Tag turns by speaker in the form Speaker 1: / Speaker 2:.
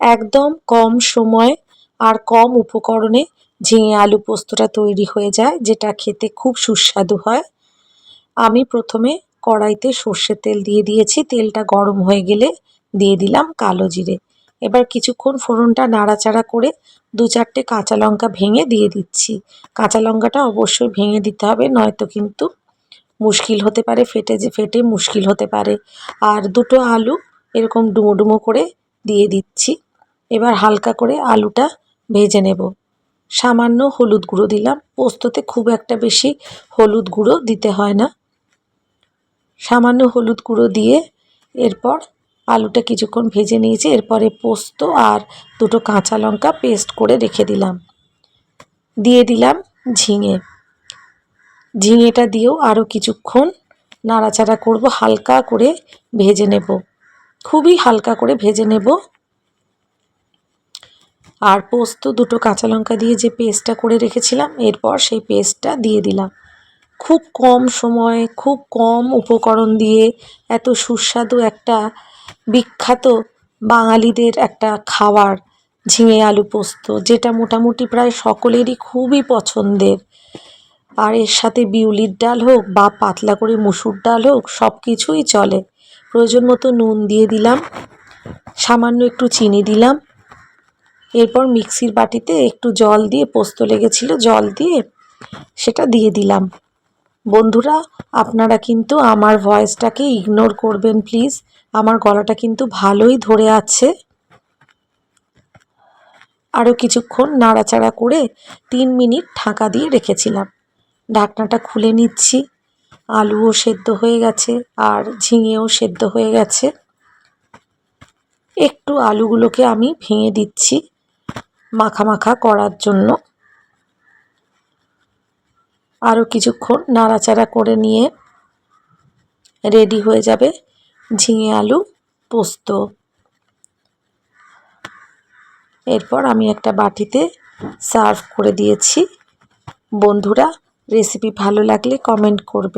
Speaker 1: একদম কম সময় আর কম উপকরণে ঝিঙে আলু পোস্তটা তৈরি হয়ে যায়, যেটা খেতে খুব সুস্বাদু হয়। আমি প্রথমে কড়াইতে সর্ষের তেল দিয়ে দিয়েছি, তেলটা গরম হয়ে গেলে দিয়ে দিলাম কালো জিরে। এবার কিছুক্ষণ ফোড়নটা নাড়াচাড়া করে দু চারটে কাঁচা লঙ্কা ভেঙে দিয়ে দিচ্ছি। কাঁচা লঙ্কাটা অবশ্যই ভেঙে দিতে হবে, নয়তো কিন্তু মুশকিল হতে পারে, ফেটে যে, ফেটে মুশকিল হতে পারে। আর দুটো আলু এরকম ডুমো ডুমো করে দিয়ে দিচ্ছি। এবার হালকা করে আলুটা ভেজে নেব। সামান্য হলুদ গুঁড়ো দিলাম। পোস্ততে খুব একটা বেশি হলুদ গুঁড়ো দিতে হয় না। সামান্য হলুদ গুঁড়ো দিয়ে এরপর আলুটা কিছুক্ষণ ভেজে নিয়েছি। এরপরে পোস্ত আর দুটো কাঁচা লঙ্কা পেস্ট করে রেখে দিলাম। দিয়ে দিলাম ঝিঙে। ঝিঙেটা দিয়েও আরও কিছুক্ষণ নাড়াচাড়া করব। হালকা করে ভেজে নেব। খুবই হালকা করে ভেজে নেব। আর পোস্ত দুটো কাঁচা লঙ্কা দিয়ে যে পেস্টটা করে রেখেছিলাম, এরপর সেই পেস্টটা দিয়ে দিলাম। খুব কম সময়ে, খুব কম উপকরণ দিয়ে এত সুস্বাদু একটা, বিখ্যাত বাঙালিদের একটা খাবার, ঝিঙে আলু পোস্ত, যেটা মোটামুটি প্রায় সকলেরই খুবই পছন্দের। আর এর সাথে বিউলির ডাল হোক বা পাতলা করে মুসুর ডাল হোক সব কিছুই চলে। প্রয়োজন মতো নুন দিয়ে দিলাম, সামান্য একটু চিনি দিলাম। এরপর মিক্সির বাটিতে একটু জল দিয়ে পোস্ত লেগেছিল, জল দিয়ে সেটা দিয়ে দিলাম। বন্ধুরা, আপনারা কিন্তু আমার ভয়েসটাকে ইগনোর করবেন প্লিজ আমার গলাটা কিন্তু ভালোই ধরে আছে। আরও কিছুক্ষণ নাড়াচাড়া করে তিন মিনিট ঢাকা দিয়ে রেখেছিলাম। ঢাকনাটা খুলে নিচ্ছি। আলুও সেদ্ধ হয়ে গেছে আর ঝিঙেও সেদ্ধ হয়ে গেছে। একটু আলুগুলোকে আমি ভেঙে দিচ্ছি। মাখা মাখা করার জন্য। আরও কিছুক্ষণ নাড়াচাড়া করে নিয়ে রেডি হয়ে যাবে ঝিঙে আলু পোস্ত। এরপর আমি একটা বাটিতে সার্ভ করে দিয়েছি। বন্ধুরা রেসিপি ভালো লাগলে কমেন্ট করবে।